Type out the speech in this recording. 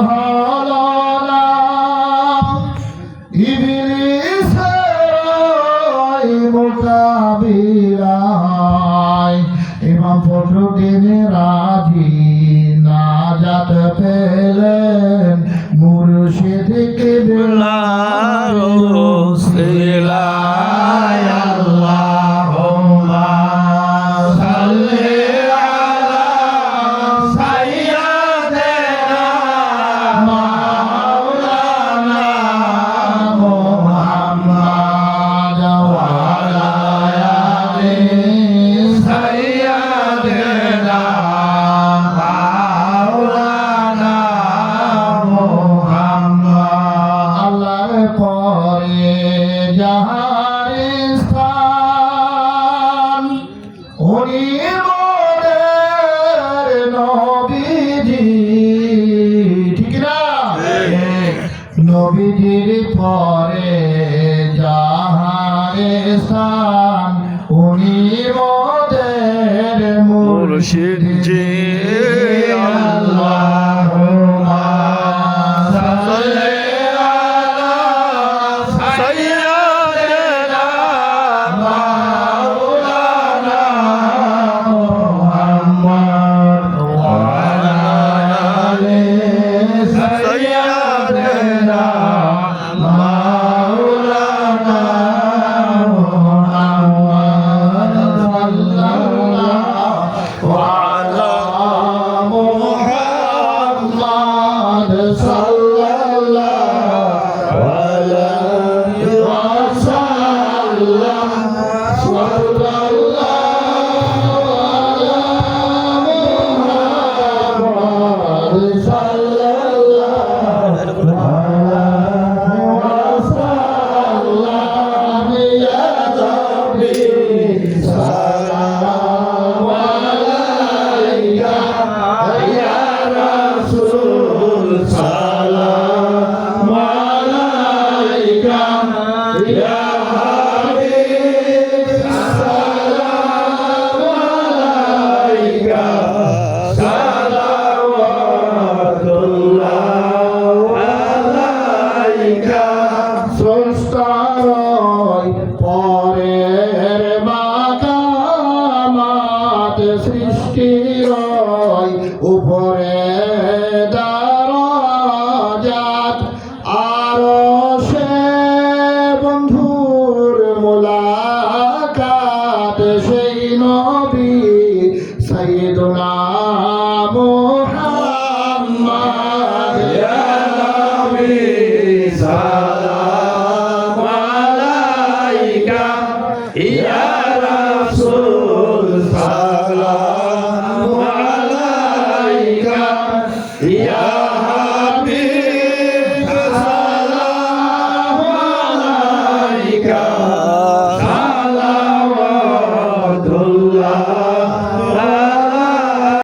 হল না ইবিলিসের মোকাবিলা হয় ইমাম ফখরুদ্দিন রাধি নাজাত পেলে যাহারে স্থান উনি মনের নবীজি। ঠিক না? নবীজির পরে যাহারে স্থান উনি মোদের মুর্শিদ ter Yeah.